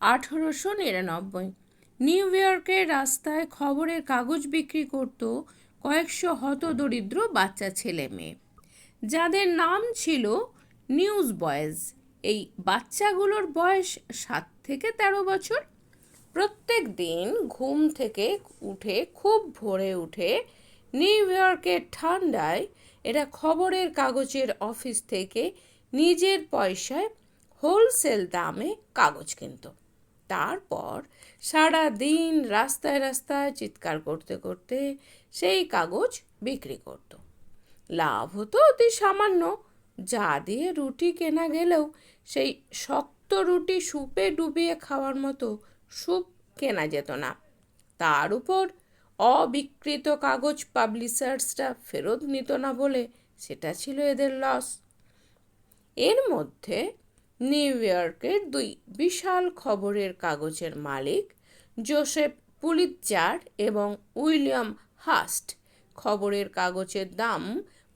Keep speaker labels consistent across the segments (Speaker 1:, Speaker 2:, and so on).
Speaker 1: আঠেরোশো নিরানব্বই। নিউ ইয়র্কের রাস্তায় খবরের কাগজ বিক্রি করত কয়েকশো হতদরিদ্র বাচ্চা ছেলে মেয়ে। যাদের নাম ছিল নিউজ বয়েজ। এই বাচ্চাগুলোর বয়স সাত থেকে তেরো বছর। প্রত্যেক দিন ঘুম থেকে উঠে, খুব ভোরে উঠে নিউ ইয়র্কের ঠান্ডায় এরা খবরের কাগজের অফিস থেকে নিজের পয়সায় হোলসেল দামে কাগজ কিনত। তারপর সারা দিন রাস্তায় রাস্তায় চিৎকার করতে করতে সেই কাগজ বিক্রি করত। লাভ হতো অতি সামান্য। যা দিয়ে রুটি কেনা গেলেও সেই শক্ত রুটি সুপে ডুবিয়ে খাওয়ার মতো স্যুপ কেনা যেত না। তার উপর অবিকৃত কাগজ পাবলিশার্সরা ফেরত নিত না বলে সেটা ছিল এদের লস। এর মধ্যে নিউ ইয়র্কের দুই বিশাল খবরের কাগজের মালিক জোসেফ পুলিৎজার এবং উইলিয়াম হাস্ট। খবরের কাগজের দাম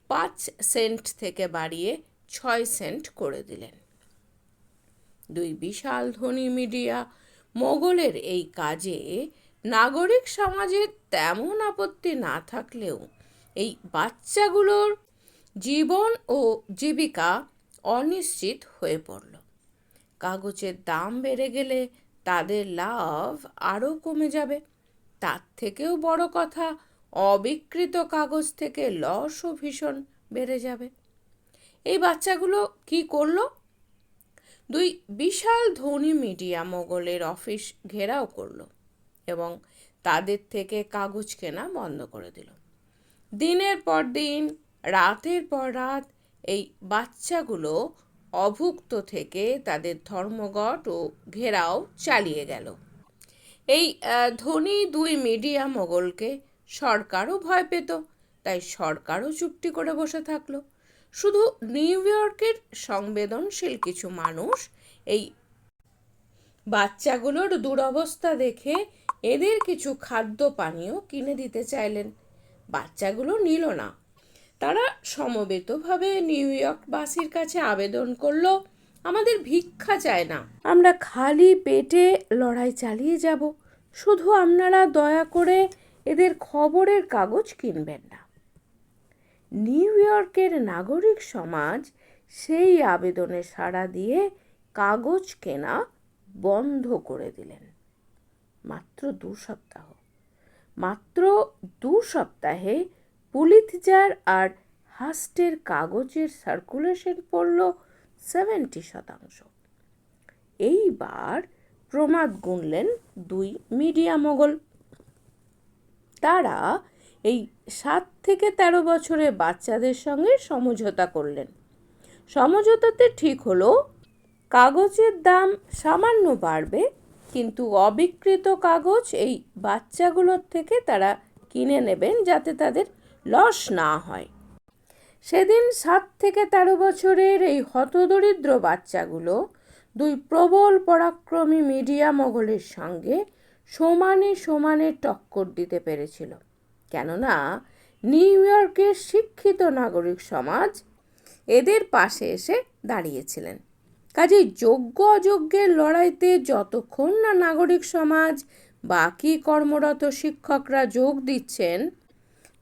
Speaker 1: পাঁচ সেন্ট থেকে বাড়িয়ে ছয় সেন্ট করে দিলেন। দুই বিশাল ধনী মিডিয়া মোগলের এই কাজে নাগরিক সমাজের তেমন আপত্তি না থাকলেও এই বাচ্চাগুলোর জীবন ও জীবিকা অনিশ্চিত হয়ে পড়ল। কাগজের দাম বেড়ে গেলে তাদের লাভ আরও কমে যাবে। তার থেকেও বড় কথা, অবিকৃত কাগজ থেকে লসও ভীষণ বেড়ে যাবে। এই বাচ্চাগুলো কি করল? দুই বিশাল ধনী মিডিয়া মোগলের অফিস ঘেরাও করল এবং তাদের থেকে কাগজ কেনা বন্ধ করে দিল। দিনের পর দিন, রাতের পর রাত এই বাচ্চাগুলো অভুক্ত থেকে তাদের ধর্মঘট ও ঘেরাও চালিয়ে গেল। এই ধনী দুই মিডিয়া মোগলকে সরকারও ভয় পেত, তাই সরকারও চুক্তি করে বসে থাকল। শুধু নিউ ইয়র্কের সংবেদনশীল কিছু মানুষ এই বাচ্চাগুলোর দুরবস্থা দেখে এদের কিছু খাদ্য পানীয় কিনে দিতে চাইলেন। বাচ্চাগুলো নিল না। তারা সমবেতভাবে নিউ ইয়র্কবাসীর কাছে আবেদন করল, আমাদের ভিক্ষা চায় না। আমরা খালি পেটে লড়াই চালিয়ে যাব। শুধু আপনারা দয়া করে এদের খবরের কাগজ কিনবেন না। নিউ ইয়র্কের নাগরিক সমাজ সেই আবেদনে সাড়া দিয়ে কাগজ কেনা বন্ধ করে দিলেন। মাত্র দু সপ্তাহ। মাত্র দু সপ্তাহে পুলিথজার আর হাস্টের কাগজের সার্কুলেশন পড়ল সেভেন্টি শতাংশ। এইবার প্রমাদ গুনলেন দুই মিডিয়া মোগল। তারা এই সাত থেকে তেরো বছরের বাচ্চাদের সঙ্গে সমঝোতা করলেন। সমঝোতাতে ঠিক হলো, কাগজের দাম সামান্য বাড়বে, কিন্তু অবিকৃত কাগজ এই বাচ্চাগুলোর থেকে তারা কিনে নেবেন যাতে তাদের লস না হয়। সেদিন সাত থেকে তেরো বছরের এই হতদরিদ্র বাচ্চাগুলো দুই প্রবল পরাক্রমী মিডিয়া মোগলের সঙ্গে সমানে সমানে টক্কর দিতে পেরেছিল। কেননা, নিউ ইয়র্কের শিক্ষিত নাগরিক সমাজ এদের পাশে এসে দাঁড়িয়েছিলেন। কাজেই যোগ্য অযোগ্যের লড়াইতে যতক্ষণ না নাগরিক সমাজ বাকি কর্মরত শিক্ষকরা যোগ দিচ্ছেন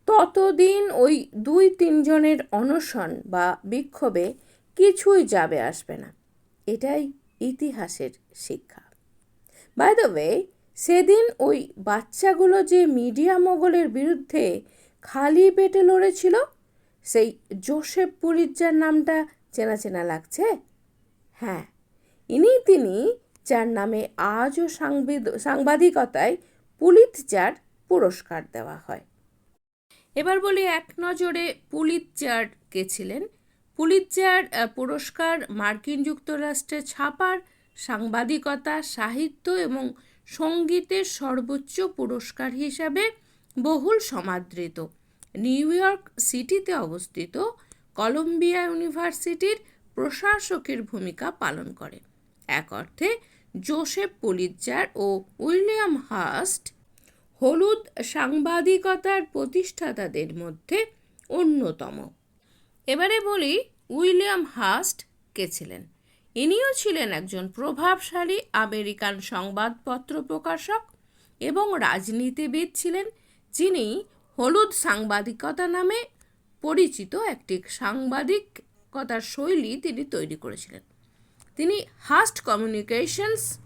Speaker 1: ততদিন ওই দুই তিনজনের অনশন বা বিক্ষোভে কিছুই যাবে আসবে না। এটাই ইতিহাসের শিক্ষা। বাই দ্য ওয়ে সেদিন ওই বাচ্চাগুলো যে মিডিয়া মোগলের বিরুদ্ধে খালি পেটে লড়েছিল, সেই জোসেফ পুলিৎজার নামটা চেনা চেনা লাগছে? হ্যাঁ ইনি তিনি যার নামে আজও সাংবাদিকতায় পুলিৎজার পুরস্কার দেওয়া হয়। এবার বলি এক নজরে পুলিৎজার কে ছিলেন। পুলিৎজার পুরস্কার, মার্কিন যুক্তরাষ্ট্রে ছাপার, সাংবাদিকতা, সাহিত্য এবং সঙ্গীতের সর্বোচ্চ পুরস্কার হিসাবে বহুল সমাদৃত। নিউ ইয়র্ক সিটিতে অবস্থিত কলম্বিয়া ইউনিভার্সিটির প্রশাসকের ভূমিকা পালন করে। এক অর্থে, জোসেফ পুলিৎজার ও উইলিয়াম হাস্ট হলুদ সাংবাদিকতার প্রতিষ্ঠাতাদের মধ্যে অন্যতম। এবারে বলি, উইলিয়াম হাস্ট কে ছিলেন? ইনিও ছিলেন একজন প্রভাবশালী আমেরিকান সংবাদপত্র প্রকাশক এবং রাজনীতিবিদ ছিলেন, যিনি হলুদ সাংবাদিকতা নামে পরিচিত একটি সাংবাদিকতার শৈলী তিনি তৈরি করেছিলেন। তিনি হাস্ট কমিউনিকেশনস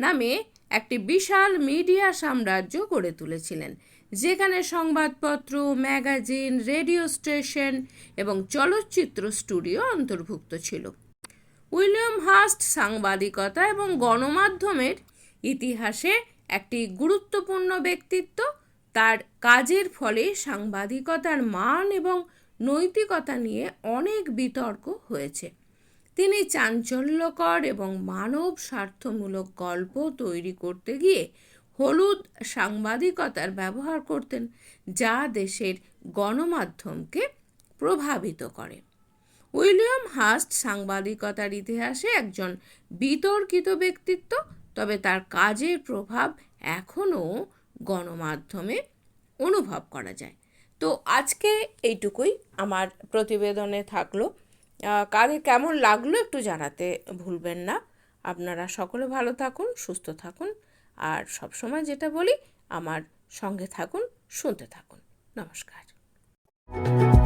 Speaker 1: নামে একটি বিশাল মিডিয়া সাম্রাজ্য গড়ে তুলেছিলেন, যেখানে সংবাদপত্র, ম্যাগাজিন, রেডিও স্টেশন এবং চলচ্চিত্র স্টুডিও অন্তর্ভুক্ত ছিল। উইলিয়াম হাস্ট সাংবাদিকতা এবং গণমাধ্যমের ইতিহাসে একটি গুরুত্বপূর্ণ ব্যক্তিত্ব। তার কাজের ফলে সাংবাদিকতার মান এবং নৈতিকতা নিয়ে অনেক বিতর্ক হয়েছে। তিনি চাঞ্চল্যকর এবং মানব স্বার্থমূলক গল্প তৈরি করতে গিয়ে হলুদ সাংবাদিকতার ব্যবহার করতেন, যা দেশের গণমাধ্যমকে প্রভাবিত করে। উইলিয়াম হাস্ট সাংবাদিকতার ইতিহাসে একজন বিতর্কিত ব্যক্তিত্ব, তবে তার কাজের প্রভাব এখনও গণমাধ্যমে অনুভব করা যায়। তো আজকে এইটুকুই। আমার প্রতিবেদনে থাকল। কাদের কেমন লাগল একটু জানাতে ভুলবেন না। আপনারা সকলে ভালো থাকুন, সুস্থ থাকুন, আর সবসময় যেটা বলি, আমার সঙ্গে থাকুন, শুনতে থাকুন। নমস্কার।